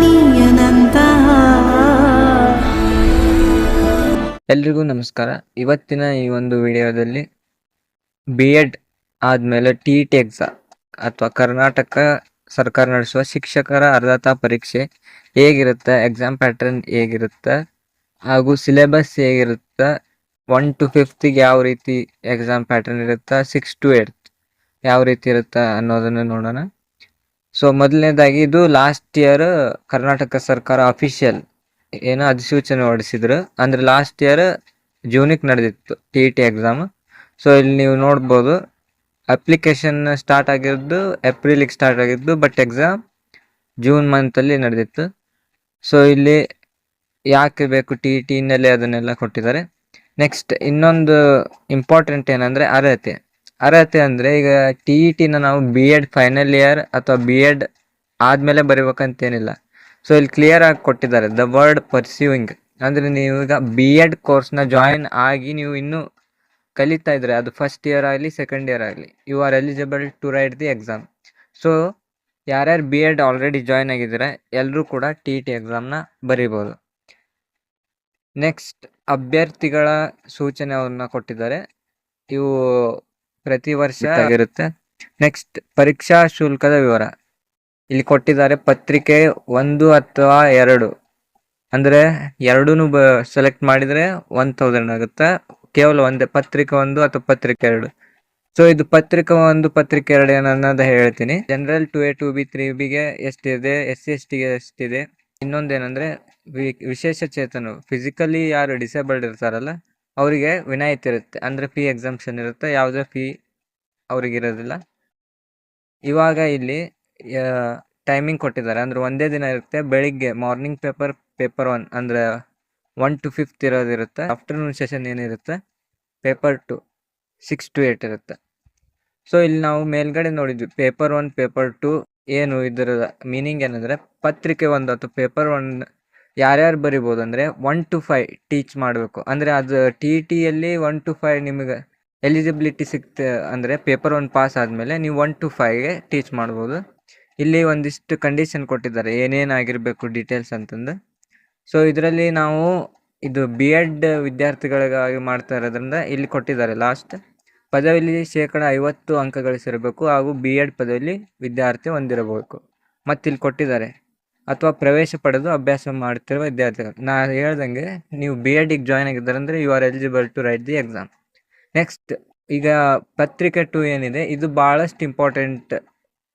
ನೀಯನಂತ ಎಲ್ರಿಗೂ ನಮಸ್ಕಾರ. ಇವತ್ತಿನ ಈ ಒಂದು ವಿಡಿಯೋದಲ್ಲಿ ಬಿ ಎಡ್ ಆದಮೇಲೆ ಟಿ ಟಿ ಎಕ್ಸಾಮ್ ಅಥವಾ ಕರ್ನಾಟಕ ಸರ್ಕಾರ ನಡೆಸುವ ಶಿಕ್ಷಕರ ಅರ್ಹತಾ ಪರೀಕ್ಷೆ ಹೇಗಿರುತ್ತೆ ಎಕ್ಸಾಮ್ ಪ್ಯಾಟರ್ನ್ ಹೇಗಿರುತ್ತೆ, ಹಾಗೂ ಸಿಲೆಬಸ್ ಹೇಗಿರುತ್ತೆ ಒನ್ ಟು ಫಿಫ್ತಿಗೆ ಯಾವ ರೀತಿ ಎಕ್ಸಾಮ್ ಪ್ಯಾಟರ್ನ್ ಇರುತ್ತೆ ಸಿಕ್ಸ್ ಟು ಏಟ್ ಯಾವ ರೀತಿ ಇರುತ್ತೆ ಅನ್ನೋದನ್ನು ನೋಡೋಣ. ಸೊ ಮೊದಲನೇದಾಗಿ ಇದು ಲಾಸ್ಟ್ ಇಯರ್ ಕರ್ನಾಟಕ ಸರ್ಕಾರ ಅಫಿಷಿಯಲ್ ಏನೋ ಅಧಿಸೂಚನೆ ಹೊರಡಿಸಿದ್ರು. ಅಂದ್ರೆ ಲಾಸ್ಟ್ ಇಯರ್ ಜೂನಿಗೆ ನಡೆದಿತ್ತು T E T exam so ಇಲ್ಲಿ ನೀವು ನೋಡ್ಬೋದು ಅಪ್ಲಿಕೇಶನ್ ಸ್ಟಾರ್ಟ್ ಆಗಿರೋದು ಏಪ್ರಿಲಿಗೆ ಸ್ಟಾರ್ಟ್ ಆಗಿದ್ದು ಬಟ್ ಎಕ್ಸಾಮ್ ಜೂನ್ ಮಂತಲ್ಲಿ ನಡೆದಿತ್ತು. ಸೊ ಇಲ್ಲಿ ಯಾಕೆ ಬೇಕು ಟಿ ಇ ಟಿ ಹಿನ್ನೆಲೆ ಅದನ್ನೆಲ್ಲ ಕೊಟ್ಟಿದ್ದಾರೆ. ನೆಕ್ಸ್ಟ್ ಇನ್ನೊಂದು ಇಂಪಾರ್ಟೆಂಟ್ ಏನಂದರೆ ಅರ್ಹತೆ. ಅರ್ಹತೆ ಅಂದರೆ ಈಗ ಟಿ ಇ ಟಿನ ನಾವು ಬಿ ಎಡ್ ಫೈನಲ್ ಇಯರ್ ಅಥವಾ ಬಿ ಎಡ್ ಆದಮೇಲೆ ಬರಿಬೇಕಂತೇನಿಲ್ಲ. ಸೊ ಇಲ್ಲಿ ಕ್ಲಿಯರ್ ಆಗಿ ಕೊಟ್ಟಿದ್ದಾರೆ ದ ವರ್ಡ್ ಪರ್ಸ್ಯೂಯಿಂಗ್ ಅಂದರೆ ನೀವು ಈಗ ಬಿ ಎಡ್ ಕೋರ್ಸ್ನ ಜಾಯಿನ್ ಆಗಿ ನೀವು ಇನ್ನೂ ಕಲಿತಾ ಇದ್ರೆ, ಅದು ಫಸ್ಟ್ ಇಯರ್ ಆಗಲಿ ಸೆಕೆಂಡ್ ಇಯರ್ ಆಗಲಿ you are eligible to write the exam so ಯಾರ್ಯಾರು ಬಿ ಎಡ್ ಆಲ್ರೆಡಿ ಜಾಯಿನ್ ಆಗಿದ್ದಾರೆ ಎಲ್ಲರೂ ಕೂಡ ಟಿ ಇ ಟಿ ಎಕ್ಸಾಮ್ನ ಬರಿಬೋದು. ನೆಕ್ಸ್ಟ್ ಅಭ್ಯರ್ಥಿಗಳ ಸೂಚನೆ ಅವ್ರನ್ನ ಕೊಟ್ಟಿದ್ದಾರೆ. ಇವು ಪ್ರತಿ ವರ್ಷ ಆಗಿರುತ್ತೆ ನೆಕ್ಸ್ಟ್ ಪರೀಕ್ಷಾ ಶುಲ್ಕದ ವಿವರ. ಇಲ್ಲಿ ಕೊಟ್ಟಿದ್ದಾರೆ ಪತ್ರಿಕೆ ಒಂದು ಅಥವಾ ಎರಡು. ಅಂದ್ರೆ ಎರಡೂ ಬ ಸೆಲೆಕ್ಟ್ ಮಾಡಿದ್ರೆ ಒನ್ ತೌಸಂಡ್ ಆಗುತ್ತೆ. ಕೇವಲ ಒಂದೇ ಪತ್ರಿಕೆ ಒಂದು ಅಥವಾ ಪತ್ರಿಕೆ ಎರಡು. ಸೊ ಇದು ಪತ್ರಿಕೆ ಒಂದು ಪತ್ರಿಕೆ ಎರಡು ಏನನ್ನೋದು ಹೇಳ್ತೀನಿ. General two A two B three ಬಿಗೆ ಎಷ್ಟಿದೆ ಎಸ್ ಸಿ ಎಸ್ ಟಿಗೆ ಎಷ್ಟಿದೆ. ಇನ್ನೊಂದೇನಂದ್ರೆ ವಿಶೇಷ ಚೇತನ ಫಿಸಿಕಲಿ ಯಾರು ಡಿಸೇಬಲ್ಡ್ ಇರ್ತಾರಲ್ಲ ಅವರಿಗೆ ವಿನಾಯಿತಿ ಇರುತ್ತೆ. ಅಂದ್ರೆ ಫೀ ಎಕ್ಸಾಮ್ಷನ್ ಇರುತ್ತೆ. ಯಾವುದೇ ಫೀ ಅವ್ರಿಗೆ ಇರೋದಿಲ್ಲ. ಇವಾಗ ಇಲ್ಲಿ ಟೈಮಿಂಗ್ ಕೊಟ್ಟಿದ್ದಾರೆ. ಅಂದ್ರೆ ಒಂದೇ ದಿನ ಇರುತ್ತೆ. ಬೆಳಿಗ್ಗೆ ಮಾರ್ನಿಂಗ್ ಪೇಪರ್ ಪೇಪರ್ ಒನ್ ಅಂದ್ರೆ ಒನ್ ಟು ಫಿಫ್ತ್ ಇರೋದಿರುತ್ತೆ ಆಫ್ಟರ್ನೂನ್ ಸೆಷನ್ ಏನಿರುತ್ತೆ? Paper two six to eight ಇರುತ್ತೆ. ಸೊ ಇಲ್ಲಿ ನಾವು ಮೇಲ್ಗಡೆ ನೋಡಿದ್ವಿ. ಪೇಪರ್ ಒನ್ ಪೇಪರ್ ಟು ಏನು ಇದರ ಮೀನಿಂಗ್ ಏನಂದ್ರೆ, ಪತ್ರಿಕೆ ಒಂದು ಅಥವಾ ಪೇಪರ್ ಒನ್ ಯಾರ್ಯಾರು ಬರಿಬೋದು ಅಂದ್ರೆ ಒನ್ ಟು ಫೈವ್ ಟೀಚ್ ಮಾಡಬೇಕು. ಅಂದ್ರೆ ಅದು ಟಿ ಟಿಯಲ್ಲಿ ಒನ್ ಟು ಫೈವ್ ನಿಮಗೆ ಎಲಿಜಿಬಿಲಿಟಿ ಸಿಕ್ತ, ಅಂದರೆ ಪೇಪರ್ ಒನ್ ಪಾಸ್ ಆದಮೇಲೆ ನೀವು ಒನ್ ಟು ಫೈವ್ಗೆ ಟೀಚ್ ಮಾಡ್ಬೋದು. ಇಲ್ಲಿ ಒಂದಿಷ್ಟು ಕಂಡೀಷನ್ ಕೊಟ್ಟಿದ್ದಾರೆ. ಏನೇನು ಆಗಿರಬೇಕು ಡೀಟೇಲ್ಸ್ ಅಂತಂದು. ಸೊ ಇದರಲ್ಲಿ ನಾವು ಇದು ಬಿ ಎಡ್ ವಿದ್ಯಾರ್ಥಿಗಳಿಗಾಗಿ ಮಾಡ್ತಾ ಇರೋದ್ರಿಂದ ಇಲ್ಲಿ ಕೊಟ್ಟಿದ್ದಾರೆ ಲಾಸ್ಟ್ ಪದವಿಲಿ ಶೇಕಡ ಐವತ್ತು ಅಂಕ ಗಳಿಸಿರಬೇಕು ಹಾಗೂ ಬಿ ಎಡ್ ಪದವಿಲಿ ವಿದ್ಯಾರ್ಥಿ ಹೊಂದಿರಬೇಕು. ಮತ್ತು ಇಲ್ಲಿ ಕೊಟ್ಟಿದ್ದಾರೆ. ಅಥವಾ ಪ್ರವೇಶ ಪಡೆದು ಅಭ್ಯಾಸ ಮಾಡುತ್ತಿರುವ ವಿದ್ಯಾರ್ಥಿಗಳು. ನಾ ಹೇಳ್ದಂಗೆ ನೀವು ಬಿ ಎಡ್ಗೆ ಜಾಯ್ನ್ ಆಗಿದ್ದಾರೆ ಅಂದರೆ you are eligible to write the exam next ಈಗ ಪತ್ರಿಕೆ ಟು ಏನಿದೆ, ಇದು ಭಾಳಷ್ಟು ಇಂಪಾರ್ಟೆಂಟ್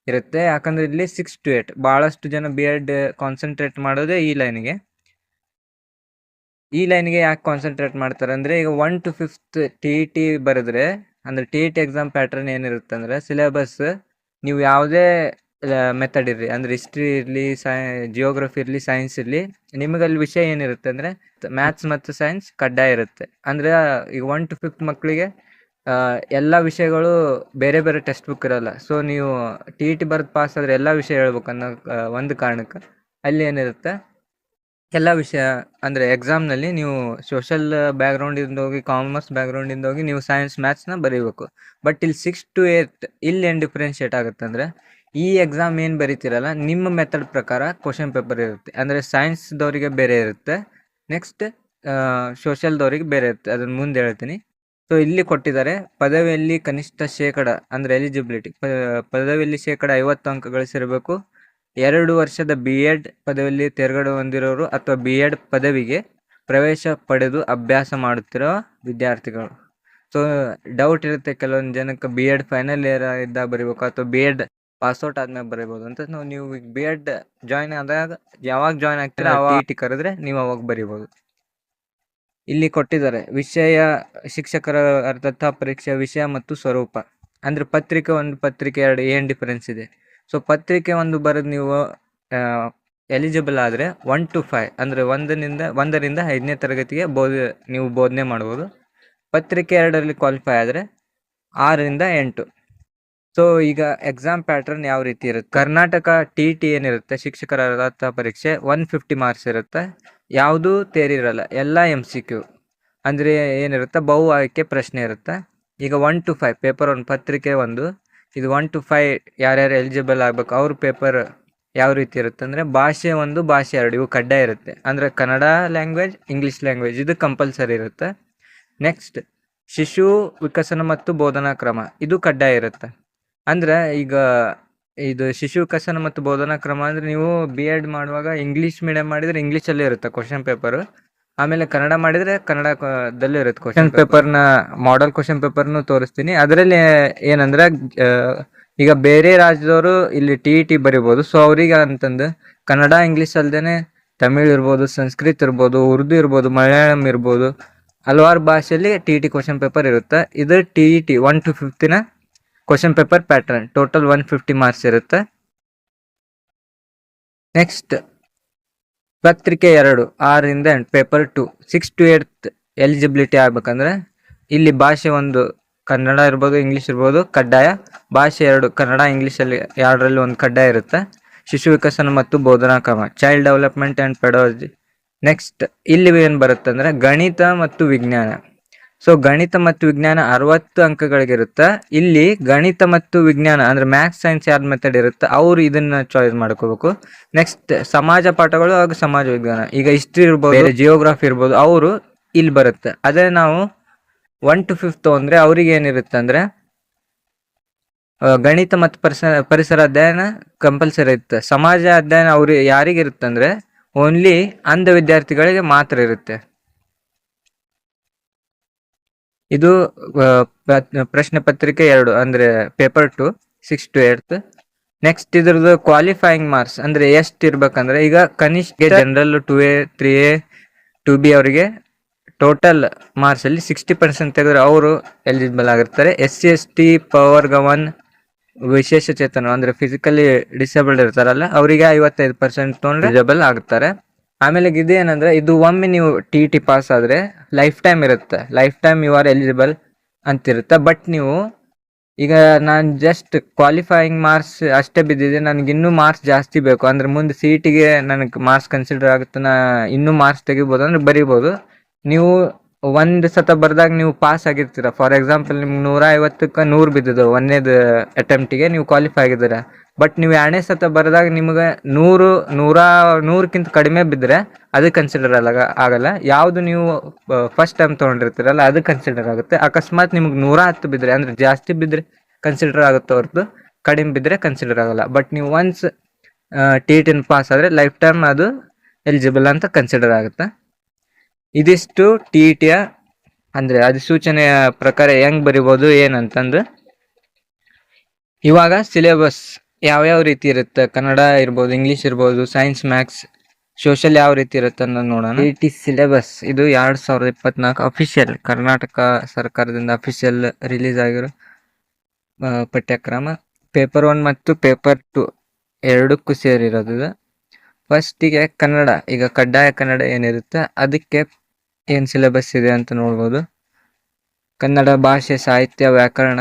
ಇರುತ್ತೆ. ಯಾಕಂದ್ರೆ ಇಲ್ಲಿ ಸಿಕ್ಸ್ ಟು ಏಟ್ ಭಾಳಷ್ಟು ಜನ ಬಿ ಎಡ್ ಕಾನ್ಸಂಟ್ರೇಟ್ ಮಾಡೋದೇ ಈ ಲೈನ್ಗೆ ಈ ಲೈನ್ಗೆ ಯಾಕೆ ಕಾನ್ಸಂಟ್ರೇಟ್ ಮಾಡ್ತಾರೆ ಅಂದರೆ, ಈಗ one to fifth T E T ಬರೆದ್ರೆ, ಅಂದರೆ T E T exam pattern ಏನಿರುತ್ತೆ ಅಂದರೆ ಸಿಲೆಬಸ್ ನೀವು ಯಾವುದೇ ಮೆಥಡ್ ಇರಲಿ, ಅಂದರೆ ಹಿಸ್ಟ್ರಿ ಇರಲಿ ಸೈ ಜಿಯೋಗ್ರಫಿ ಇರಲಿ ಸೈನ್ಸ್ ಇರಲಿ, ನಿಮಗೆ ಅಲ್ಲಿ ವಿಷಯ ಏನಿರುತ್ತೆ ಅಂದರೆ ಮ್ಯಾಥ್ಸ್ ಮತ್ತು ಸೈನ್ಸ್ ಕಡ್ಡಾಯ ಇರುತ್ತೆ. ಅಂದರೆ, ಈಗ ಒನ್ ಟು ಫಿಫ್ತ್ ಮಕ್ಕಳಿಗೆ ಎಲ್ಲ ವಿಷಯಗಳು ಬೇರೆ ಬೇರೆ ಟೆಕ್ಸ್ಟ್ ಬುಕ್ ಇರಲ್ಲ. ಸೊ ನೀವು ಟಿ ಇ ಟಿ ಬರೆದು ಪಾಸ್ ಆದರೆ ಎಲ್ಲ ವಿಷಯ ಹೇಳ್ಬೇಕು ಅನ್ನೋ ಒಂದು ಕಾರಣಕ್ಕೆ. ಅಲ್ಲಿ ಏನಿರುತ್ತೆ? ಎಲ್ಲ ವಿಷಯ, ಅಂದರೆ ಎಕ್ಸಾಮ್ನಲ್ಲಿ ನೀವು ಸೋಷಲ್ ಬ್ಯಾಕ್ಗ್ರೌಂಡಿಂದ ಹೋಗಿ ಕಾಮರ್ಸ್ ಬ್ಯಾಕ್ಗ್ರೌಂಡಿಂದ ಹೋಗಿ, ನೀವು ಸೈನ್ಸ್ ಮ್ಯಾಥ್ಸ್ನ ಬರೀಬೇಕು. ಬಟ್ ಇಲ್ಲಿ ಸಿಕ್ಸ್ ಟು ಏಯ್ತ್ ಇಲ್ಲಿ ಏನು ಡಿಫ್ರೆನ್ಷಿಯೇಟ್ ಆಗುತ್ತೆ ಅಂದರೆ ಈ ಎಕ್ಸಾಮ್ ಏನು ಬರೀತಿರಲ್ಲ, ನಿಮ್ಮ ಮೆಥಡ್ ಪ್ರಕಾರ ಕ್ವಶನ್ ಪೇಪರ್ ಇರುತ್ತೆ. ಅಂದರೆ ಸೈನ್ಸ್ದವರಿಗೆ ಬೇರೆ ಇರುತ್ತೆ. ನೆಕ್ಸ್ಟ್ ಸೋಷಲ್ದವರಿಗೆ ಬೇರೆ ಇರುತ್ತೆ. ಅದನ್ನು ಮುಂದೆ ಹೇಳ್ತೀನಿ. ಸೊ ಇಲ್ಲಿ ಕೊಟ್ಟಿದ್ದಾರೆ, ಪದವಿಯಲ್ಲಿ ಕನಿಷ್ಠ ಶೇಕಡ, ಅಂದರೆ ಎಲಿಜಿಬಿಲಿಟಿ ಪದವಿಯಲ್ಲಿ ಶೇಕಡ ಐವತ್ತು ಅಂಕ ಗಳಿಸಿರಬೇಕು. ಎರಡು ವರ್ಷದ ಬಿ ಎಡ್ ಪದವಿಯಲ್ಲಿ ತೇರ್ಗಡೆ ಹೊಂದಿರೋರು ಅಥವಾ ಬಿ ಎಡ್ ಪದವಿಗೆ ಪ್ರವೇಶ ಪಡೆದು ಅಭ್ಯಾಸ ಮಾಡುತ್ತಿರೋ ವಿದ್ಯಾರ್ಥಿಗಳು. ಸೊ ಡೌಟ್ ಇರುತ್ತೆ ಕೆಲವೊಂದು ಜನಕ್ಕೆ ಬಿ ಎಡ್ ಫೈನಲ್ ಇಯರ್ ಇದ್ದಾಗ ಬರೀಬೇಕು ಅಥವಾ ಬಿ ಎಡ್ ಪಾಸ್ಔಟ್ ಆದ್ಮೇಲೆ ಬರೀಬೋದು. ಅಂತ ನಾವು ನೀವು ಬಿ ಎಡ್ ಜಾಯ್ನ್ ಆದಾಗ ಯಾವಾಗ ಜಾಯ್ನ್ ಆಗ್ತೀರಾ ಅವಾಗ ಟಿ ಕರೆದ್ರೆ ನೀವು ಅವಾಗ ಬರೀಬೋದು. ಇಲ್ಲಿ ಕೊಟ್ಟಿದ್ದಾರೆ ವಿಷಯ ಶಿಕ್ಷಕರ ಅರ್ಥ ಪರೀಕ್ಷೆ ವಿಷಯ ಮತ್ತು ಸ್ವರೂಪ. ಅಂದ್ರೆ ಪತ್ರಿಕೆ ಒಂದು ಪತ್ರಿಕೆ ಎರಡು ಏನು ಡಿಫರೆನ್ಸ್ ಇದೆ? ಸೊ ಪತ್ರಿಕೆ ಒಂದು ಬರೆದು ನೀವು ಎಲಿಜಿಬಲ್ ಆದರೆ ಒನ್ ಟು ಫೈವ್ ಅಂದರೆ ಒಂದರಿಂದ ಒಂದರಿಂದ ಐದನೇ ತರಗತಿಗೆ ಬೋಧ ನೀವು ಬೋಧನೆ ಮಾಡ್ಬೋದು. ಪತ್ರಿಕೆ ಎರಡರಲ್ಲಿ ಕ್ವಾಲಿಫೈ ಆದರೆ ಆರರಿಂದ ಎಂಟು. ಸೊ ಈಗ ಎಕ್ಸಾಮ್ ಪ್ಯಾಟರ್ನ್ ಯಾವ ರೀತಿ ಇರುತ್ತೆ? ಕರ್ನಾಟಕ ಟಿ ಟಿ ಏನಿರುತ್ತೆ? ಶಿಕ್ಷಕರ ಅರ್ಹತಾ ಪರೀಕ್ಷೆ ಒನ್ ಫಿಫ್ಟಿ ಮಾರ್ಕ್ಸ್ ಇರುತ್ತೆ. ಯಾವುದೂ ತೇರಿರಲ್ಲ ಎಲ್ಲ ಎಂ ಸಿ ಕ್ಯೂ ಅಂದರೆ ಏನಿರುತ್ತೆ? ಬಹು ಆಯ್ಕೆ ಪ್ರಶ್ನೆ ಇರುತ್ತೆ. ಈಗ ಒನ್ ಟು ಫೈವ್ ಪೇಪರ್ ಒಂದು, ಪತ್ರಿಕೆ ಒಂದು. ಇದು ಒನ್ ಟು ಫೈವ್ ಯಾರ್ಯಾರು ಎಲಿಜಿಬಲ್ ಆಗಬೇಕು, ಅವ್ರ ಪೇಪರ್ ಯಾವ ರೀತಿ ಇರುತ್ತೆ ಅಂದರೆ ಭಾಷೆ ಒಂದು, ಭಾಷೆ ಎರಡು, ಇವು ಕಡ್ಡಾಯ ಇರುತ್ತೆ. ಅಂದರೆ ಕನ್ನಡ ಲ್ಯಾಂಗ್ವೇಜ್ ಇಂಗ್ಲೀಷ್ ಲ್ಯಾಂಗ್ವೇಜ್ ಇದು ಕಂಪಲ್ಸರಿ ಇರುತ್ತೆ. ನೆಕ್ಸ್ಟ್ ಶಿಶು ವಿಕಸನ ಮತ್ತು ಬೋಧನಾ ಕ್ರಮ, ಇದು ಕಡ್ಡಾಯ ಇರುತ್ತೆ. ಅಂದ್ರೆ ಈಗ ಇದು ಶಿಶು ಕಸನ ಮತ್ತು ಬೋಧನಾ ಕ್ರಮ ಅಂದ್ರೆ ನೀವು ಬಿ ಎಡ್ ಮಾಡುವಾಗ ಇಂಗ್ಲಿಷ್ ಮೀಡಿಯಂ ಮಾಡಿದ್ರೆ ಇಂಗ್ಲೀಷಲ್ಲೇ ಇರುತ್ತೆ ಕ್ವಶನ್ ಪೇಪರ್ ಆಮೇಲೆ ಕನ್ನಡ ಮಾಡಿದ್ರೆ ಕನ್ನಡ ದಲ್ಲೇ ಇರುತ್ತೆ ಕ್ವಶನ್ ಪೇಪರ್ನ ಮಾಡೆಲ್ ಕ್ವಶನ್ ಪೇಪರ್ನು ತೋರಿಸ್ತೀನಿ. ಅದರಲ್ಲಿ ಏನಂದ್ರೆ ಈಗ ಬೇರೆ ರಾಜ್ಯದವರು ಇಲ್ಲಿ ಟಿ ಇ ಟಿ ಬರಿಬೋದು. ಸೊ ಅವ್ರಿಗೆ ಅಂತಂದು ಕನ್ನಡ ಇಂಗ್ಲಿಷ್ ಅಲ್ದೇನೆ ತಮಿಳ್ ಇರ್ಬೋದು ಸಂಸ್ಕೃತ್ ಇರ್ಬೋದು ಉರ್ದು ಇರ್ಬೋದು ಮಲಯಾಳಂ ಇರ್ಬೋದು. ಹಲವಾರು ಭಾಷೆಯಲ್ಲಿ T E T question paper ಇರುತ್ತೆ. ಇದು T E T one to ಫಿಫ್ತಿನ question paper pattern total one fifty marks ಇರುತ್ತೆ. ನೆಕ್ಸ್ಟ್ ಪತ್ರಿಕೆ ಎರಡು, ಆರಿಂದ ಎಂಟು paper two six to eight eligibility ಆಗಬೇಕಂದ್ರೆ ಇಲ್ಲಿ ಭಾಷೆ ಒಂದು ಕನ್ನಡ ಇರ್ಬೋದು ಇಂಗ್ಲೀಷ್ ಇರ್ಬೋದು, ಕಡ್ಡಾಯ. ಭಾಷೆ ಎರಡು, ಕನ್ನಡ ಇಂಗ್ಲೀಷಲ್ಲಿ ಎರಡರಲ್ಲಿ ಒಂದು ಕಡ್ಡಾಯ ಇರುತ್ತೆ. ಶಿಶು ವಿಕಸನ ಮತ್ತು ಬೋಧನಾ ಕ್ರಮ child development and pedagogy next ಇಲ್ಲಿ ಏನು ಬರುತ್ತೆ ಅಂದರೆ ಗಣಿತ ಮತ್ತು ವಿಜ್ಞಾನ. ಸೊ ಗಣಿತ ಮತ್ತು ವಿಜ್ಞಾನ ಅರವತ್ತು ಅಂಕಗಳಿಗಿರುತ್ತೆ. ಇಲ್ಲಿ ಗಣಿತ ಮತ್ತು ವಿಜ್ಞಾನ ಅಂದ್ರೆ ಮ್ಯಾಥ್ಸ್ ಸೈನ್ಸ್ ಯಾವ್ದು ಮೆಥಡ್ ಇರುತ್ತೆ ಅವ್ರು ಇದನ್ನ ಚಾಯ್ಸ್ ಮಾಡ್ಕೋಬೇಕು. ನೆಕ್ಸ್ಟ್ ಸಮಾಜ ಪಾಠಗಳು ಹಾಗೂ ಸಮಾಜ ವಿಜ್ಞಾನ. ಈಗ ಹಿಸ್ಟ್ರಿ ಇರ್ಬೋದು ಜಿಯೋಗ್ರಫಿ ಇರ್ಬೋದು ಅವರು ಇಲ್ಲಿ ಬರುತ್ತೆ. ಅದೇ ನಾವು ಒನ್ ಟು ಫಿಫ್ತ್ ಅಂದ್ರೆ ಅವ್ರಿಗೆ ಏನಿರುತ್ತೆ ಅಂದ್ರೆ ಗಣಿತ ಮತ್ತು ಪರಿಸರ ಪರಿಸರ ಅಧ್ಯಯನ ಕಂಪಲ್ಸರಿ ಇರುತ್ತೆ. ಸಮಾಜ ಅಧ್ಯಯನ ಅವ್ರಿಗೆ ಯಾರಿಗೆ ಇರುತ್ತೆ ಅಂದ್ರೆ ಓನ್ಲಿ ಅಂಧ ವಿದ್ಯಾರ್ಥಿಗಳಿಗೆ ಮಾತ್ರ ಇರುತ್ತೆ. ಇದು ಪ್ರಶ್ನೆ ಪತ್ರಿಕೆ ಎರಡು, ಅಂದ್ರೆ paper two six to eight next ಇದ್ರದ್ದು ಕ್ವಾಲಿಫೈಯಿಂಗ್ ಮಾರ್ಕ್ಸ್ ಅಂದ್ರೆ ಎಷ್ಟು ಇರ್ಬೇಕಂದ್ರೆ ಈಗ ಕನಿಷ್ಠ general two A three A two B ಅವರಿಗೆ ಟೋಟಲ್ ಮಾರ್ಕ್ಸ್ ಅಲ್ಲಿ ಸಿಕ್ಸ್ಟಿ ಪರ್ಸೆಂಟ್ ತೆಗೆದ್ರೆ ಅವರು ಎಲಿಜಿಬಲ್ ಆಗಿರ್ತಾರೆ. ಎಸ್ ಸಿ ಎಸ್ ಟಿ ಪವರ್ ಗವನ್ ವಿಶೇಷ ಚೇತನ, ಅಂದ್ರೆ ಫಿಸಿಕಲಿ ಡಿಸೇಬಲ್ಡ್ ಇರ್ತಾರಲ್ಲ, ಅವರಿಗೆ ಐವತ್ತೈದು ಪರ್ಸೆಂಟ್ ತೊಗೊಂಡ್ರೆ ಎಲಿಜಿಬಲ್ ಆಗುತ್ತಾರೆ ಆಮೇಲೆ ಇದು ಏನಂದ್ರೆ, ಇದು ಒಮ್ಮೆ ನೀವು ಟಿ ಟಿ ಪಾಸ್ ಆದ್ರೆ ಲೈಫ್ ಟೈಮ್ ಇರುತ್ತೆ. Life time you are eligible ಅಂತಿರುತ್ತೆ. ಬಟ್ ನೀವು ಈಗ ನಾನು ಜಸ್ಟ್ ಕ್ವಾಲಿಫೈಯಿಂಗ್ ಮಾರ್ಕ್ಸ್ ಅಷ್ಟೇ ಬಿದ್ದಿದೆ ನನಗೆ ಇನ್ನೂ ಮಾರ್ಕ್ಸ್ ಜಾಸ್ತಿ ಬೇಕು. ಅಂದ್ರೆ ಮುಂದೆ ಸೀಟಿಗೆ ನನಗೆ ಮಾರ್ಕ್ಸ್ ಕನ್ಸಿಡರ್ ಆಗುತ್ತೆ ನಾ ಇನ್ನೂ ಮಾರ್ಕ್ಸ್ ತೆಗಿಬೋದು ಅಂದ್ರೆ ಬರಿಬೋದು. ನೀವು ಒಂದು ಸತ ಬರ್ದಾಗ ನೀವು ಪಾಸ್ ಆಗಿರ್ತೀರ. ಫಾರ್ ಎಕ್ಸಾಂಪಲ್ ನಿಮ್ಗೆ ನೂರ ಐವತ್ತಕ್ಕೆ ನೂರು ಬಿದ್ದಿದ್ದು, ಒಂದೇದು ಅಟೆಂಪ್ಟಿಗೆ ನೀವು ಕ್ವಾಲಿಫೈ ಆಗಿದ್ದೀರ. ಬಟ್ ನೀವು ಎರಡನೇ ಸತ ಬರೆದಾಗ ನಿಮ್ಗೆ ನೂರು, ನೂರ, ನೂರಕ್ಕಿಂತ ಕಡಿಮೆ ಬಿದ್ದರೆ ಅದು ಕನ್ಸಿಡರ್ ಅಲ್ಲ, ಆಗಲ್ಲ. ಯಾವುದು ನೀವು ಫಸ್ಟ್ ಟೈಮ್ ತೊಗೊಂಡಿರ್ತೀರಲ್ಲ, ಅದು ಕನ್ಸಿಡರ್ ಆಗುತ್ತೆ. ಅಕಸ್ಮಾತ್ ನಿಮ್ಗೆ ನೂರ ಹತ್ತು ಬಿದ್ದರೆ ಅಂದ್ರೆ ಜಾಸ್ತಿ ಬಿದ್ದರೆ ಕನ್ಸಿಡರ್ ಆಗುತ್ತೆ ಹೊರತು, ಕಡಿಮೆ ಬಿದ್ದರೆ ಕನ್ಸಿಡರ್ ಆಗಲ್ಲ. ಬಟ್ ನೀವು ಒನ್ಸ್ ಟಿ ಟಿನ್ ಪಾಸ್ ಆದರೆ ಲೈಫ್ ಟೈಮ್ ಅದು ಎಲಿಜಿಬಲ್ ಅಂತ ಕನ್ಸಿಡರ್ ಆಗುತ್ತೆ. ಇದಿಷ್ಟು ಟಿ ಇ ಟಿಯ ಅಂದರೆ ಅಧಿಸೂಚನೆಯ ಪ್ರಕಾರ ಹೆಂಗ್ ಬರಿಬೋದು, ಏನಂತಂದು. ಇವಾಗ ಸಿಲೆಬಸ್ ಯಾವ್ಯಾವ ರೀತಿ ಇರುತ್ತೆ? ಕನ್ನಡ ಇರ್ಬೋದು, ಇಂಗ್ಲೀಷ್ ಇರ್ಬೋದು, ಸೈನ್ಸ್, ಮ್ಯಾಥ್ಸ್ ಸೋಷಲ್ ಯಾವ ರೀತಿ ಇರುತ್ತೆ ಅನ್ನೋದು ನೋಡೋಣ. ಟಿ ಟಿ ಸಿಲೆಬಸ್, ಇದು ಎರಡು ಸಾವಿರದ ಇಪ್ಪತ್ನಾಲ್ಕು ಅಫಿಷಿಯಲ್, ಕರ್ನಾಟಕ ಸರ್ಕಾರದಿಂದ ಅಫಿಷಿಯಲ್ ರಿಲೀಸ್ ಆಗಿರೋ ಪಠ್ಯಕ್ರಮ. ಪೇಪರ್ ಒನ್ ಮತ್ತು ಪೇಪರ್ ಟು ಎರಡಕ್ಕೂ ಸೇರಿರೋದು ಇದು. ಫಸ್ಟಿಗೆ ಕನ್ನಡ, ಈಗ ಕಡ್ಡಾಯ ಕನ್ನಡ ಏನಿರುತ್ತೆ, ಅದಕ್ಕೆ ಏನು ಸಿಲೆಬಸ್ ಇದೆ ಅಂತ ನೋಡ್ಬೋದು. ಕನ್ನಡ ಭಾಷೆ, ಸಾಹಿತ್ಯ, ವ್ಯಾಕರಣ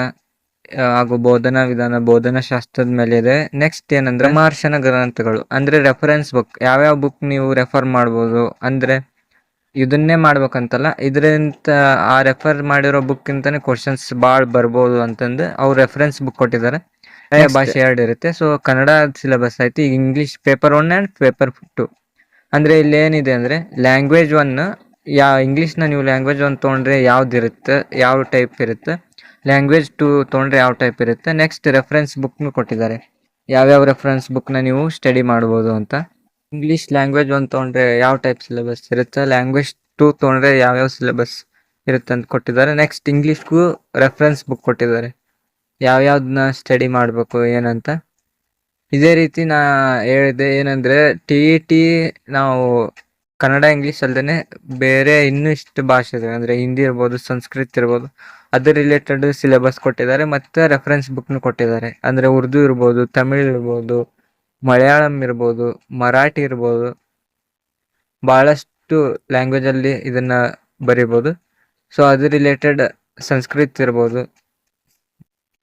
ಹಾಗೂ ಬೋಧನಾ ವಿಧಾನ, ಬೋಧನಾ ಶಾಸ್ತ್ರದ ಮೇಲೆ ಇದೆ. ನೆಕ್ಸ್ಟ್ ಏನಂದ್ರೆ ಮಾರ್ಶನ ಗ್ರಂಥಗಳು, ಅಂದ್ರೆ ರೆಫರೆನ್ಸ್ ಬುಕ್ ಯಾವ್ಯಾವ ಬುಕ್ ನೀವು ರೆಫರ್ ಮಾಡ್ಬೋದು, ಅಂದ್ರೆ ಇದನ್ನೇ ಮಾಡ್ಬೇಕಂತಲ್ಲ, ಇದರಿಂದ ಆ ರೆಫರ್ ಮಾಡಿರೋ ಬುಕ್ ಇಂತಾನೆ ಕ್ವಶನ್ಸ್ ಭಾಳ ಬರ್ಬೋದು ಅಂತಂದು ಅವ್ರು ರೆಫರೆನ್ಸ್ ಬುಕ್ ಕೊಟ್ಟಿದ್ದಾರೆ. ಭಾಷೆ ಎರಡು ಇರುತ್ತೆ. ಸೊ ಕನ್ನಡ ಸಿಲೆಬಸ್ ಆಯ್ತು. ಈಗ English paper one and paper two ಅಂದ್ರೆ ಇಲ್ಲಿ ಏನಿದೆ ಅಂದ್ರೆ ಲ್ಯಾಂಗ್ವೇಜ್ ಒನ್ ಯಾ ಇಂಗ್ಲೀಷ್ನ ನೀವು ಲ್ಯಾಂಗ್ವೇಜ್ ಒನ್ ತೊಗೊಂಡ್ರೆ ಯಾವ್ದು ಇರುತ್ತೆ ಯಾವ ಟೈಪ್ ಇರುತ್ತೆ? ಲ್ಯಾಂಗ್ವೇಜ್ ಟು ತೊಗೊಂಡ್ರೆ ಯಾವ ಟೈಪ್ ಇರುತ್ತೆ? ನೆಕ್ಸ್ಟ್ ರೆಫರೆನ್ಸ್ ಬುಕ್ನು ಕೊಟ್ಟಿದ್ದಾರೆ. ಯಾವ್ಯಾವ ರೆಫರೆನ್ಸ್ ಬುಕ್ನ ನೀವು ಸ್ಟಡಿ ಮಾಡ್ಬೋದು ಅಂತ. ಇಂಗ್ಲೀಷ್ ಲ್ಯಾಂಗ್ವೇಜ್ ಒಂದು ತೊಗೊಂಡ್ರೆ ಯಾವ ಟೈಪ್ ಸಿಲೆಬಸ್ ಇರುತ್ತೆ? ಲ್ಯಾಂಗ್ವೇಜ್ ಟು ತೊಗೊಂಡ್ರೆ ಯಾವ್ಯಾವ ಸಿಲೆಬಸ್ ಇರುತ್ತೆ ಅಂತ ಕೊಟ್ಟಿದ್ದಾರೆ ನೆಕ್ಸ್ಟ್ ಇಂಗ್ಲೀಷ್ಗೂ ರೆಫರೆನ್ಸ್ ಬುಕ್ ಕೊಟ್ಟಿದ್ದಾರೆ. ಯಾವ್ಯಾವ್ದನ್ನ ಸ್ಟಡಿ ಮಾಡಬೇಕು, ಏನಂತ? ಇದೇ ರೀತಿ ನಾ ಹೇಳಿದೆ ಏನಂದ್ರೆ ಟಿ ಟಿ ನಾವು ಕನ್ನಡ ಇಂಗ್ಲೀಷ್ ಅಲ್ದೇನೆ ಬೇರೆ ಇನ್ನೂ ಇಷ್ಟು ಭಾಷೆ ಇದೆ ಅಂದ್ರೆ ಹಿಂದಿ ಇರ್ಬೋದು, ಸಂಸ್ಕೃತ್ ಇರ್ಬೋದು ಅದ್ರ ರಿಲೇಟೆಡ್ ಸಿಲೆಬಸ್ ಕೊಟ್ಟಿದ್ದಾರೆ, ಮತ್ತೆ ರೆಫರೆನ್ಸ್ ಬುಕ್ನು ಕೊಟ್ಟಿದ್ದಾರೆ. ಅಂದ್ರೆ ಉರ್ದು ಇರ್ಬೋದು, ತಮಿಳ್ ಇರ್ಬೋದು, ಮಲಯಾಳಂ ಇರ್ಬೋದು, ಮರಾಠಿ ಇರ್ಬೋದು, ಬಹಳಷ್ಟು ಲ್ಯಾಂಗ್ವೇಜ್ ಅಲ್ಲಿ ಇದನ್ನ ಬರಿಬೋದು. ಸೊ ಅದ್ರ ರಿಲೇಟೆಡ್ ಸಂಸ್ಕೃತ್ ಇರ್ಬೋದು.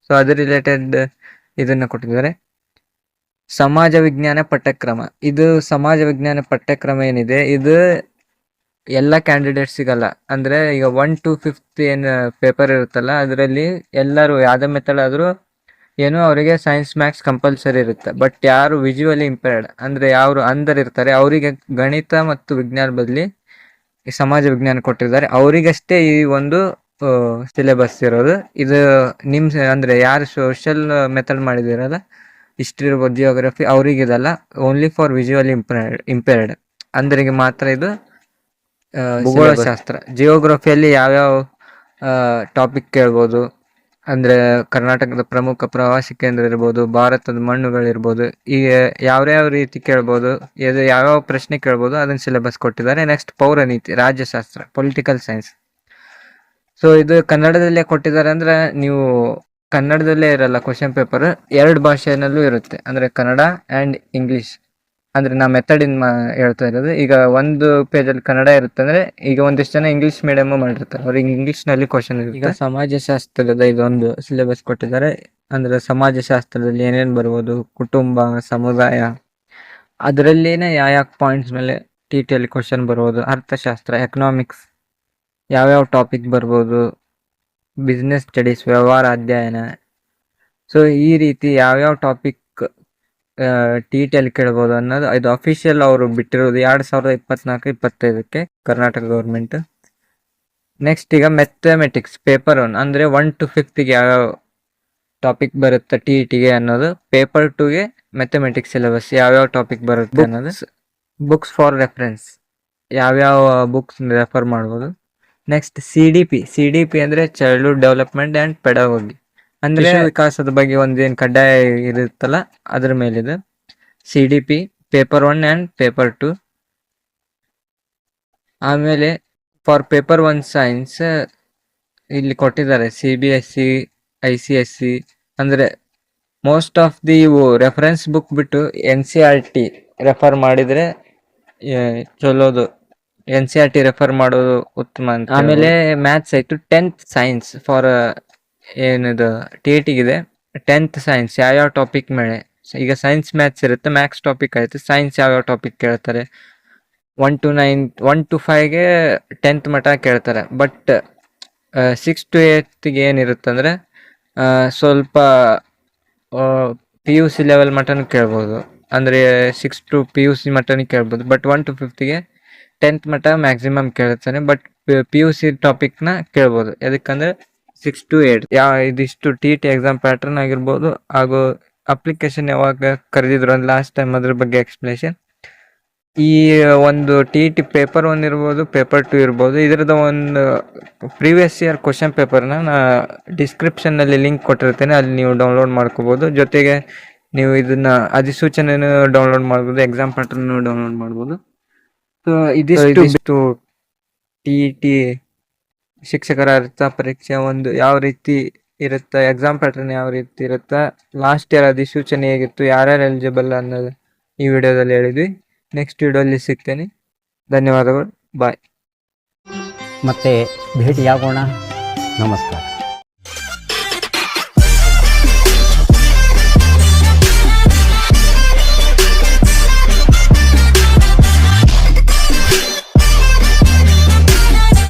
ಸೊ ಅದು ರಿಲೇಟೆಡ್ ಇದನ್ನ ಕೊಟ್ಟಿದ್ದಾರೆ. ಸಮಾಜ ವಿಜ್ಞಾನ ಪಠ್ಯಕ್ರಮ. ಇದು ಸಮಾಜ ವಿಜ್ಞಾನ ಪಠ್ಯಕ್ರಮ ಏನಿದೆ? ಇದು ಎಲ್ಲ ಕ್ಯಾಂಡಿಡೇಟ್ ಸಿಗಲ್ಲ. ಅಂದ್ರೆ ಈಗ ಒನ್ ಟು ಫಿಫ್ತ್ ಏನು ಪೇಪರ್ ಇರುತ್ತಲ್ಲ, ಅದರಲ್ಲಿ ಎಲ್ಲರೂ ಯಾವ್ದೇ ಮೆಥಡ್ ಆದರೂ ಏನು ಅವರಿಗೆ ಸೈನ್ಸ್ ಮ್ಯಾಥ್ಸ್ ಕಂಪಲ್ಸರಿ ಇರುತ್ತೆ. ಬಟ್ ಯಾರು ವಿಜುವಲಿ ಇಂಪೇರ್ಡ್ ಅಂದ್ರೆ ಯಾರು ಅಂಧರಿರ್ತಾರೆ ಅವರಿಗೆ ಗಣಿತ ಮತ್ತು ವಿಜ್ಞಾನ ಬದಲಿ ಸಮಾಜ ವಿಜ್ಞಾನ ಕೊಟ್ಟಿದ್ದಾರೆ. ಅವರಿಗಷ್ಟೇ ಈ ಒಂದು ಸಿಲೆಬಸ್ ಇರೋದು. ಇದು ನಿಮ್ ಅಂದ್ರೆ ಯಾರು ಸೋಷಿಯಲ್ ಮೆಥಡ್ ಮಾಡಿದಿರಲ್ಲ ಹಿಸ್ಟ್ರಿ ಇರ್ಬೋದು ಜಿಯೋಗ್ರಫಿ ಅವ್ರಿಗೆ ಇದಲ್ಲ only for visual impaired impaired ಅಂದ್ರಿಗೆ ಮಾತ್ರ ಇದು ಶಾಸ್ತ್ರ. ಭೂಗೋಳಶಾಸ್ತ್ರ ಜಿಯೋಗ್ರಫಿಯಲ್ಲಿ ಯಾವ್ಯಾವ ಟಾಪಿಕ್ ಕೇಳ್ಬೋದು. ಅಂದ್ರೆ ಕರ್ನಾಟಕದ ಪ್ರಮುಖ ಪ್ರವಾಸಿ ಕೇಂದ್ರ ಇರ್ಬೋದು ಭಾರತದ ಮಣ್ಣುಗಳಿರ್ಬೋದು ಈಗ ಯಾವ್ಯಾವ ರೀತಿ ಕೇಳ್ಬೋದು ಯಾವ್ಯಾವ ಪ್ರಶ್ನೆ ಕೇಳ್ಬೋದು ಅದನ್ನ ಸಿಲೆಬಸ್ ಕೊಟ್ಟಿದ್ದಾರೆ. ನೆಕ್ಸ್ಟ್ ಪೌರನೀತಿ ರಾಜ್ಯಶಾಸ್ತ್ರ ಪೊಲಿಟಿಕಲ್ ಸೈನ್ಸ್ ಸೊ ಇದು ಕನ್ನಡದಲ್ಲೇ ಕೊಟ್ಟಿದ್ದಾರೆ ಅಂದ್ರೆ ನೀವು ಕನ್ನಡದಲ್ಲೇ ಇರಲ್ಲ ಕ್ವಶನ್ ಪೇಪರ್ ಎರಡು ಭಾಷೆನಲ್ಲೂ ಇರುತ್ತೆ. ಅಂದ್ರೆ ಕನ್ನಡ ಅಂಡ್ ಇಂಗ್ಲಿಷ್ ಅಂದ್ರೆ ನಾ ಮೆಥಡ್ ಮಾ ಹೇಳ್ತಾ ಇರೋದು. ಈಗ ಒಂದು ಪೇಜಲ್ಲಿ ಕನ್ನಡ ಇರುತ್ತೆ ಅಂದ್ರೆ ಈಗ ಒಂದಿಷ್ಟು ಜನ ಇಂಗ್ಲಿಷ್ ಮೀಡಿಯಮ್ ಮಾಡಿರ್ತಾರೆ. ಅವ್ರಿಗೆ ಇಂಗ್ಲಿಷ್ನಲ್ಲಿ ಕ್ವಶನ್ ಈಗ ಸಮಾಜಶಾಸ್ತ್ರದ ಇದೊಂದು ಸಿಲೆಬಸ್ ಕೊಟ್ಟಿದ್ದಾರೆ. ಅಂದ್ರೆ ಸಮಾಜಶಾಸ್ತ್ರದಲ್ಲಿ ಏನೇನ್ ಬರ್ಬೋದು, ಕುಟುಂಬ, ಸಮುದಾಯ, ಅದರಲ್ಲೇನೆ ಯಾವ ಯಾವ ಪಾಯಿಂಟ್ಸ್ ಮೇಲೆ ಟಿ ಟಿಯಲ್ಲಿ ಕ್ವಶನ್ ಬರ್ಬೋದು, ಅರ್ಥಶಾಸ್ತ್ರ ಎಕನಾಮಿಕ್ಸ್ ಯಾವ್ಯಾವ ಟಾಪಿಕ್ ಬರ್ಬೋದು? ಬಿಸ್ನೆಸ್ ಸ್ಟಡೀಸ್ ವ್ಯವಹಾರ ಅಧ್ಯಯನ. ಸೊ ಈ ರೀತಿ ಯಾವ್ಯಾವ ಟಾಪಿಕ್ ಟಿ ಟಿಯಲ್ಲಿ ಕೇಳ್ಬೋದು ಅನ್ನೋದು ಇದು ಅಫಿಷಿಯಲ್ ಅವರು ಬಿಟ್ಟಿರೋದು ಎರಡು ಸಾವಿರದ ಇಪ್ಪತ್ನಾಲ್ಕು ಇಪ್ಪತ್ತೈದಕ್ಕೆ ಕರ್ನಾಟಕ ಗೌರ್ಮೆಂಟ್ ನೆಕ್ಸ್ಟ್ ಈಗ ಮೆಥಮೆಟಿಕ್ಸ್ ಪೇಪರ್ ಒನ್ ಅಂದರೆ ಒನ್ ಟು ಫಿಫ್ತ್ಗೆ ಯಾವ್ಯಾವ ಟಾಪಿಕ್ ಬರುತ್ತೆ ಟಿ ಟಿಗೆ ಅನ್ನೋದು. ಪೇಪರ್ ಟುಗೆ ಮೆಥಮೆಟಿಕ್ಸ್ ಸಿಲೆಬಸ್ ಯಾವ್ಯಾವ ಟಾಪಿಕ್ ಬರುತ್ತೆ ಅನ್ನೋದು. ಬುಕ್ಸ್ ಫಾರ್ ರೆಫರೆನ್ಸ್ ಯಾವ್ಯಾವ ಬುಕ್ಸ್ ರೆಫರ್ ಮಾಡ್ಬೋದು? Next C D P C D P ಅಂದ್ರೆ ಚೈಲ್ಡ್ಹುಡ್ ಡೆವಲಪ್ಮೆಂಟ್ ಅಂಡ್ ಪೆಡಾಗೋಗಿ ಅಂದ್ರೆ ವಿಕಾಸದ ಬಗ್ಗೆ ಒಂದೇನ್ ಕಡ್ಡಾಯ ಇರುತ್ತಲ್ಲ ಅದ್ರ ಮೇಲಿದೆ. C D P paper one and paper two ಆಮೇಲೆ ಫಾರ್ ಪೇಪರ್ ಒನ್ ಸೈನ್ಸ್ ಇಲ್ಲಿ ಕೊಟ್ಟಿದ್ದಾರೆ C B S C I C S C ಅಂದರೆ ಮೋಸ್ಟ್ ಆಫ್ ದಿ ಇವು ರೆಫರೆನ್ಸ್ ಬುಕ್ ಬಿಟ್ಟು N C R T refer ಮಾಡಿದ್ರೆ ಚಲೋದು. N C R T refer ಮಾಡೋದು ಉತ್ತಮ ಅಂತ ಆಮೇಲೆ ಮ್ಯಾಥ್ಸ್ ಆಯ್ತು. ಟೆಂತ್ ಸೈನ್ಸ್ ಫಾರ್ ಏನಿದು ಟಿ ಇ ಟಿಗಿದೆ ಟೆಂತ್ ಸೈನ್ಸ್ ಯಾವ್ಯಾವ ಟಾಪಿಕ್ ಮೇಲೆ? ಈಗ ಸೈನ್ಸ್ ಮ್ಯಾಥ್ಸ್ ಇರುತ್ತೆ ಮ್ಯಾಥ್ಸ್ ಟಾಪಿಕ್ ಆಯಿತು. ಸೈನ್ಸ್ ಯಾವ್ಯಾವ ಟಾಪಿಕ್ ಕೇಳ್ತಾರೆ? One two nine one two ಫೈವ್ಗೆ tenth ಮಟ್ಟ ಕೇಳ್ತಾರೆ. ಬಟ್ ಸಿಕ್ಸ್ ಟು ಏತ್ಗೆ ಏನಿರುತ್ತೆ ಅಂದರೆ ಸ್ವಲ್ಪ ಪಿ ಯು ಸಿ ಲೆವೆಲ್ ಮಟ್ಟನೂ ಕೇಳ್ಬೋದು. ಅಂದರೆ six to P U C ಮಟ್ಟನೂ ಕೇಳ್ಬೋದು. ಬಟ್ ಒನ್ ಟು ಫಿಫ್ತ್ಗೆ ಟೆಂತ್ ಮಟ್ಟ ಮ್ಯಾಕ್ಸಿಮಮ್ ಕೇಳ್ತಾನೆ ಬಟ್ ಪಿ ಯು ಸಿ ಟಾಪಿಕ್ನ ಕೇಳ್ಬೋದು. ಯಾಕಂದರೆ ಸಿಕ್ಸ್ ಟು ಏಟ್ ಯಾವ ಇದಿಷ್ಟು ಟಿ ಟಿ ಎಕ್ಸಾಮ್ ಪ್ಯಾಟರ್ನ್ ಆಗಿರ್ಬೋದು, ಹಾಗೂ ಅಪ್ಲಿಕೇಶನ್ ಯಾವಾಗ ಕರೆದಿದ್ರು, ಅಂದ್ರೆ ಲಾಸ್ಟ್ ಟೈಮ್ ಅದ್ರ ಬಗ್ಗೆ ಎಕ್ಸ್ಪ್ಲೇಷನ್ ಈ ಒಂದು ಟಿ ಟಿ ಪೇಪರ್ ಒನ್ ಇರ್ಬೋದು ಪೇಪರ್ ಟು ಇರ್ಬೋದು. ಇದ್ರದ್ದು ಒಂದು ಪ್ರೀವಿಯಸ್ ಇಯರ್ ಕ್ವಶನ್ ಪೇಪರ್ನ ನಾ ಡಿಸ್ಕ್ರಿಪ್ಷನ್ನಲ್ಲಿ ಲಿಂಕ್ ಕೊಟ್ಟಿರ್ತೇನೆ, ಅಲ್ಲಿ ನೀವು ಡೌನ್ಲೋಡ್ ಮಾಡ್ಕೋಬೋದು. ಜೊತೆಗೆ ನೀವು ಇದನ್ನ ಅಧಿಸೂಚನೆಯನ್ನು ಡೌನ್ಲೋಡ್ ಮಾಡ್ಬೋದು ಎಕ್ಸಾಮ್ ಪ್ಯಾಟರ್ನ್ ಡೌನ್ಲೋಡ್ ಮಾಡ್ಬೋದು. ಇದಿಷ್ಟು ಟಿ ಟಿ ಶಿಕ್ಷಕರ ಅರ್ಥ ಪರೀಕ್ಷೆ ಒಂದು ಯಾವ ರೀತಿ ಇರುತ್ತೆ ಎಕ್ಸಾಮ್ ಪ್ಯಾಟರ್ನ್ ಯಾವ ರೀತಿ ಇರುತ್ತೆ ಲಾಸ್ಟ್ ಇಯರ್ ಅಧಿಸೂಚನೆ ಹೇಗಿತ್ತು ಯಾರ್ಯಾರು ಎಲಿಜಿಬಲ್ ಅನ್ನೋದು ಈ ವಿಡಿಯೋದಲ್ಲಿ ಹೇಳಿದ್ವಿ. ನೆಕ್ಸ್ಟ್ ವಿಡಿಯೋಲ್ಲಿ ಸಿಗ್ತೇನೆ. ಧನ್ಯವಾದಗಳು. ಬಾಯ್ ಮತ್ತೆ ಭೇಟಿಯಾಗೋಣ. ನಮಸ್ಕಾರ.